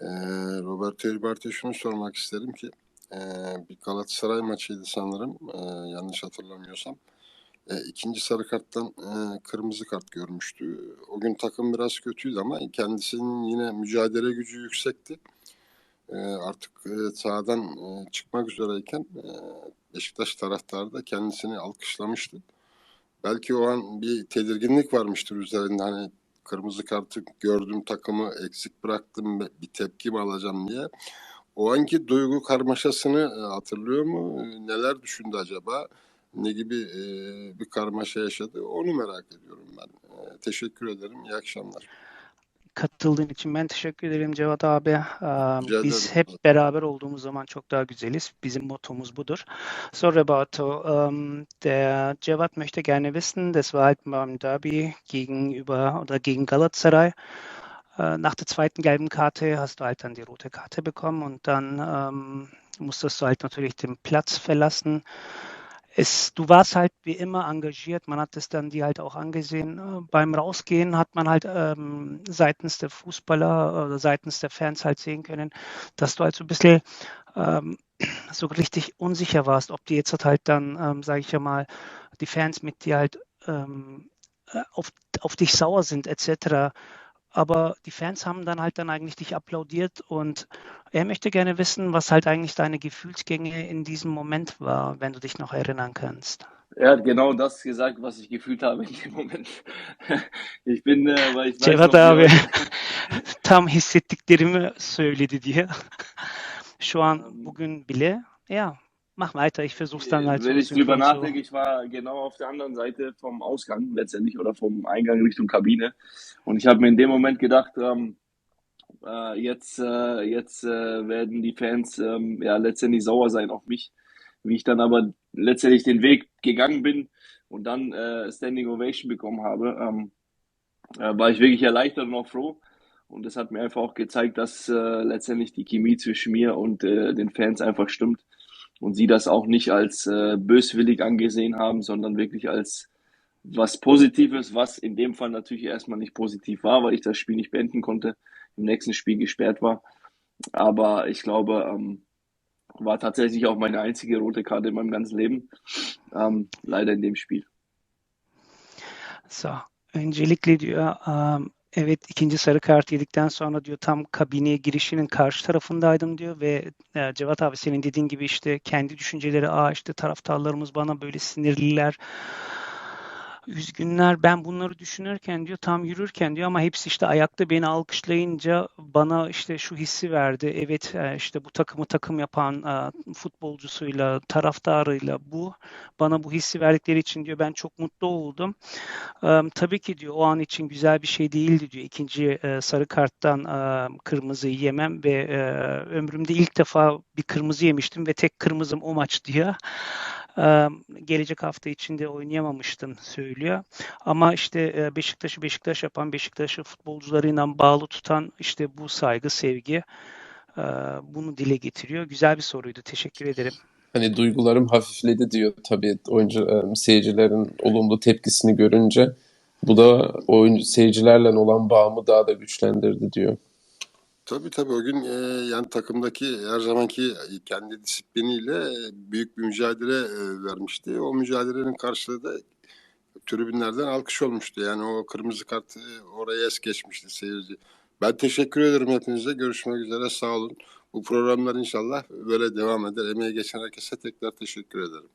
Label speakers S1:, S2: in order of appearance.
S1: Ee, Roberto Heribert'e şunu sormak isterim ki bir Galatasaray maçıydı sanırım yanlış hatırlamıyorsam. İkinci sarı karttan kırmızı kart görmüştü. O gün takım biraz kötüydü ama kendisinin yine mücadele gücü yüksekti. Artık sahadan çıkmak üzereyken ee, Beşiktaş taraftarı da kendisini alkışlamıştı. Belki o an bir tedirginlik varmıştır üzerinde hani kırmızı kartı gördüm takımı eksik bıraktım bir tepki mi alacağım diye. O anki duygu karmaşasını e, hatırlıyor mu? E, Neler düşündü acaba? Ne gibi e, bir karmaşa yaşadı? Onu merak ediyorum ben. Teşekkür ederim. İyi akşamlar.
S2: Katıldığın için ben teşekkür ederim Cevat abi. Ee, Biz hep beraber olduğumuz zaman çok daha güzeliz. Bizim mottomuz budur. So Roberto, ähm, der Cevat möchte gerne wissen, das war halt beim Derby gegenüber oder gegen Galatasaray. Äh, Nach der zweiten gelben Karte hast du halt dann die rote Karte bekommen und dann ähm, musstest du halt natürlich den Platz verlassen. Es, du warst halt wie immer engagiert, man hat es dann dir halt auch angesehen. Äh, Beim Rausgehen hat man halt ähm, seitens der Fußballer oder seitens der Fans halt sehen können, dass du halt so ein bisschen ähm, so richtig unsicher warst, ob die jetzt halt dann, ähm, sage ich ja mal, die Fans mit dir halt ähm, äh, auf, auf dich sauer sind etc. Aber die Fans haben dann halt dann eigentlich dich applaudiert und er möchte gerne wissen, was halt eigentlich deine Gefühlsgänge in diesem Moment war, wenn du dich noch erinnern kannst.
S3: Er hat genau das gesagt, was ich gefühlt habe in dem Moment. Ich bin, äh, weil ich weiß
S2: Cevat
S3: wie
S2: abi tam hissettiklerimi söyledi diye. Şu an bugün bile ya mach weiter, ich versuch's dann halt
S3: wenn ich drüber nachdenke, ich war genau auf der anderen Seite vom Ausgang letztendlich oder vom Eingang Richtung Kabine. Und ich habe mir in dem Moment gedacht, ähm, äh, jetzt, äh, jetzt äh, werden die Fans ähm, ja letztendlich sauer sein auf mich. Wie ich dann aber letztendlich den Weg gegangen bin und dann äh, Standing Ovation bekommen habe, ähm, äh, war ich wirklich erleichtert und auch froh. Und das hat mir einfach auch gezeigt, dass äh, letztendlich die Chemie zwischen mir und äh, den Fans einfach stimmt. Und sie das auch nicht als äh, böswillig angesehen haben, sondern wirklich als was Positives, was in dem Fall natürlich erstmal nicht positiv war, weil ich das Spiel nicht beenden konnte, im nächsten Spiel gesperrt war. Aber ich glaube, ähm, war tatsächlich auch meine einzige rote Karte in meinem ganzen Leben. Ähm, leider in dem Spiel.
S2: So, öncelikle diyor am, evet ikinci sarı kart yedikten sonra diyor tam kabineye girişinin karşı tarafındaydım diyor ve e, Cevat abi senin dediğin gibi işte kendi düşünceleri aa işte taraftarlarımız bana böyle sinirliler üzgünler ben bunları düşünürken diyor tam yürürken diyor ama hepsi işte ayakta beni alkışlayınca bana işte şu hissi verdi. Evet e, işte bu takımı takım yapan e, futbolcusuyla, taraftarıyla bu bana bu hissi verdikleri için diyor ben çok mutlu oldum. E, tabii ki diyor o an için güzel bir şey değildi diyor. İkinci sarı karttan kırmızıyı yemem ve ömrümde ilk defa bir kırmızı yemiştim ve tek kırmızım o maç diyor. Gelecek hafta içinde oynayamamıştım söylüyor. Ama işte Beşiktaş'ı Beşiktaş yapan, Beşiktaş'ı futbolcularıyla bağlı tutan işte bu saygı, sevgi bunu dile getiriyor. Güzel bir soruydu. Teşekkür ederim.
S4: Hani duygularım hafifledi diyor tabii oyuncu seyircilerin olumlu tepkisini görünce. Bu da oyuncu seyircilerle olan bağımı daha da güçlendirdi diyor.
S1: Tabii tabii o gün e, yani takımdaki her zamanki kendi disipliniyle büyük bir mücadele e, vermişti. O mücadelenin karşılığı da tribünlerden alkış olmuştu. Yani o kırmızı kart e, oraya es geçmişti seyirci. Ben teşekkür ederim hepinize. Görüşmek üzere. Sağ olun. Bu programlar inşallah böyle devam eder. Emeği geçen herkese tekrar teşekkür ederim.